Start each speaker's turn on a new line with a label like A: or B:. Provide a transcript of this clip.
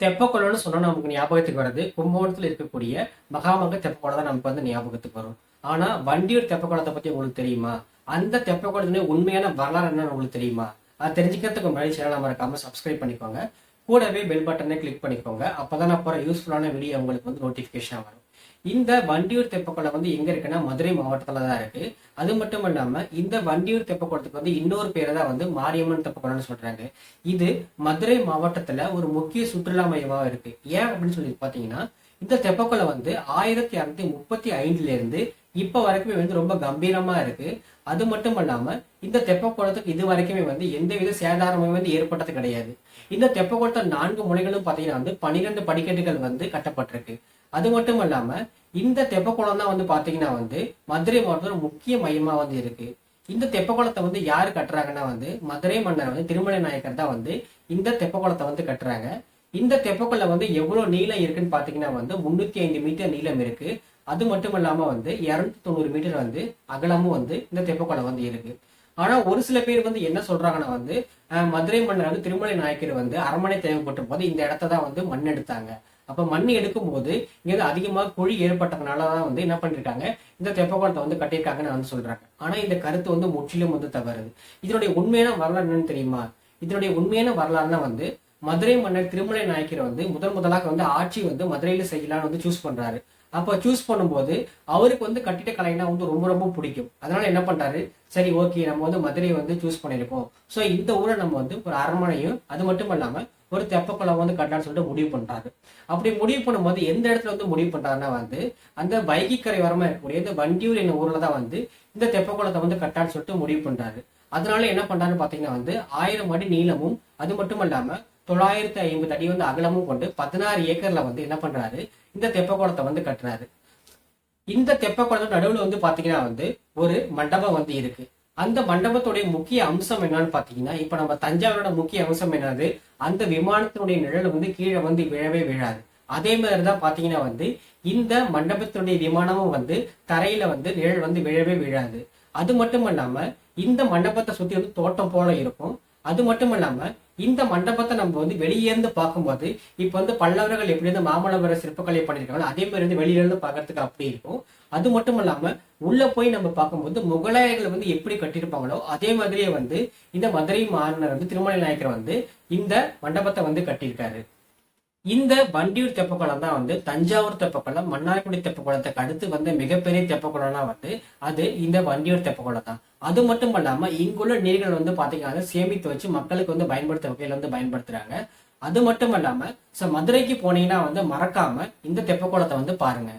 A: தெப்பக்குளம்னு சொன்னா நமக்கு ஞாபகத்துக்கு வருது கும்பகோணத்துல இருக்கக்கூடிய மகாமக தெப்பக்குளம் தான் நமக்கு வந்து ஞாபகத்துக்கு வரும். ஆனா வண்டியூர் தெப்பக்குளத்தை பத்தி உங்களுக்கு தெரியுமா? அந்த தெப்பக்குளத்தினுடைய உண்மையான வரலாறு என்னன்னு உங்களுக்கு தெரியுமா? அது தெரிஞ்சுக்கிறதுக்கு முன்னாடி சேனலை மறக்காம சப்ஸ்கிரைப் பண்ணிக்கோங்க. கூடவே பெல் பட்டனை கிளிக் பண்ணிக்கோங்க. அப்பதான் நான் போகிற யூஸ்ஃபுல்லான வீடியோ உங்களுக்கு வந்து நோட்டிபிகேஷன் வரும். இந்த வண்டியூர் தெப்பக்குளம் வந்து எங்க இருக்குன்னா மதுரை மாவட்டத்துல தான் இருக்கு. அது மட்டும் இல்லாம இந்த வண்டியூர் தெப்பக்குளத்துக்கு வந்து இன்னொரு பேரை தான் வந்து மாரியம்மன் தெப்பக்குளம்னு சொல்றாங்க. இது மதுரை மாவட்டத்துல ஒரு முக்கிய சுற்றுலா மையமாக இருக்கு. ஏன் அப்படின்னு சொல்லி பாத்தீங்கன்னா இந்த தெப்பக்குளம் வந்து ஆயிரத்தி அறுநூத்தி முப்பத்தி ஐந்துல இருந்து இப்ப வரைக்குமே வந்து ரொம்ப கம்பீரமா இருக்கு. அது மட்டும் இல்லாம இந்த தெப்பக்குளத்துக்கு இது வரைக்குமே வந்து எந்தவித சேதாரமும் வந்து ஏற்பட்டது கிடையாது. இந்த தெப்பக்குளத்தை நான்கு முனைகளும் பாத்தீங்கன்னா வந்து பனிரெண்டு படிக்கட்டுகள் வந்து கட்டப்பட்டிருக்கு. அது மட்டும் இல்லாம இந்த தெப்பக்குளம் தான் வந்து பாத்தீங்கன்னா வந்து மதுரை மாவட்டத்தில் முக்கிய மையமா வந்து இருக்கு. இந்த தெப்பக்குளத்தை வந்து யாரு கட்டுறாங்கன்னா வந்து மதுரை மன்னர் வந்து திருமலை நாயக்கர் தான் வந்து இந்த தெப்பக்குளத்தை வந்து கட்டுறாங்க. இந்த தெப்பக்குளம் வந்து எவ்வளவு நீளம் இருக்குன்னு பாத்தீங்கன்னா வந்து முன்னூத்தி ஐந்து மீட்டர் நீளம் இருக்கு. அது மட்டும் இல்லாம வந்து இருநூத்தி தொண்ணூறு மீட்டர் வந்து அகலமும் வந்து இந்த தெப்பக்குளம் வந்து இருக்கு. ஆனா ஒரு சில பேர் வந்து என்ன சொல்றாங்கன்னா வந்து மதுரை மன்னர் வந்து திருமலை நாயக்கர் வந்து அரண்மனை தேவைப்பட்ட போது இந்த இடத்த தான் வந்து மண் எடுத்தாங்க அப்போ மண் எடுக்கும்போது இங்கே வந்து அதிகமாக குழி ஏற்பட்டதுனால தான் வந்து என்ன பண்ணிருக்காங்க இந்த தெப்பகோணத்தை வந்து கட்டியிருக்காங்கன்னு வந்து சொல்றாங்க. ஆனால் இந்த கருத்து வந்து முற்றிலும் வந்து தவறுது. இதனுடைய உண்மையான வரலாறு என்னன்னு தெரியுமா? இதனுடைய உண்மையான வரலாறுனா வந்து மதுரை மன்னர் திருமலை நாயக்கர் வந்து முதன் முதலாக வந்து ஆட்சி வந்து மதுரையில் செய்யலாம்னு வந்து சூஸ் பண்றாரு. அப்போ சூஸ் பண்ணும்போது அவருக்கு வந்து கட்டிட கலைனா வந்து ரொம்ப ரொம்ப பிடிக்கும். அதனால என்ன பண்றாரு? சரி ஓகே நம்ம வந்து மதுரையை வந்து சூஸ் பண்ணியிருக்கோம். ஸோ இந்த ஊரை நம்ம வந்து ஒரு அரண்மனையும் அது மட்டும் இல்லாமல் ஒரு தெப்பக்குளம் வந்து கட்டலாம்னு சொல்லிட்டு முடிவு பண்றாரு அப்படி முடிவு பண்ணும்போது எந்த இடத்துல வந்து முடிவு பண்றாருன்னா வந்து அந்த வைகிக்கரை வரமா இருக்கக்கூடிய இந்த வண்டியூர் என்ன ஊர்ல தான் வந்து இந்த தெப்பக்குளத்தை வந்து கட்டான்னு சொல்லிட்டு முடிவு பண்றாரு அதனால என்ன பண்றாருன்னு பாத்தீங்கன்னா வந்து ஆயிரம் அடி நீளமும் அது மட்டும் இல்லாம தொள்ளாயிரத்தி ஐம்பது அடி வந்து அகலமும் கொண்டு பதினாறு ஏக்கர்ல வந்து என்ன பண்றாரு? இந்த தெப்பக்குளத்தை வந்து கட்டுறாரு. இந்த தெப்பக்குளத்தோட நடுவில் வந்து பாத்தீங்கன்னா வந்து ஒரு மண்டபம் வந்து இருக்கு. அந்த மண்டபத்துடைய முக்கிய அம்சம் என்னன்னு பாத்தீங்கன்னா இப்ப நம்ம தஞ்சாவூரோட முக்கிய அம்சம் என்னது? அந்த விமானத்தினுடைய நிழல் வந்து கீழே வந்து விழவே விழாது. அதே மாதிரி தான் பாத்தீங்கன்னா வந்து இந்த மண்டபத்தினுடைய விமானமும் வந்து தரையில வந்து நிழல் வந்து விழவே விழாது. அது மட்டும் இல்லாம இந்த மண்டபத்தை சுத்தி வந்து தோட்டம் போல இருக்கும். அது மட்டும் இல்லாம இந்த மண்டபத்தை நம்ம வந்து வெளியேந்து பார்க்கும்போது இப்போ வந்து பல்லவர்கள் எப்படி வந்து மாமல்லபுர சிற்பக்கலை பண்ணியிருக்காங்களோ அதே மாதிரி வந்து வெளியிலேருந்து பார்க்கறதுக்கு அப்படி இருக்கும். அது மட்டும் இல்லாம உள்ள போய் நம்ம பார்க்கும்போது முகலாயர்கள் வந்து எப்படி கட்டியிருப்பாங்களோ அதே மாதிரியே வந்து இந்த மதுரை மாநகர் வந்து திருமலை நாயக்கர் வந்து இந்த மண்டபத்தை வந்து கட்டியிருக்காரு. இந்த வண்டியூர் தெப்பக்குளம் தான் வந்து தஞ்சாவூர் தெப்பக்குளம் மன்னார்குடி தெப்பக்குளத்துக்கு அடுத்து வந்து மிகப்பெரிய தெப்பக்குளம்னா வந்து அது இந்த வண்டியூர் தெப்பக்குளம் தான். அது மட்டும் இல்லாம இங்குள்ள நீர்கள் வந்து பாத்தீங்கன்னா சேமித்து வச்சு மக்களுக்கு வந்து பயன்படுத்த வகையில வந்து பயன்படுத்துறாங்க. அது மட்டும் இல்லாம ஸோ மதுரைக்கு போனீங்கன்னா வந்து மறக்காம இந்த தெப்பக்குளத்தை வந்து பாருங்க.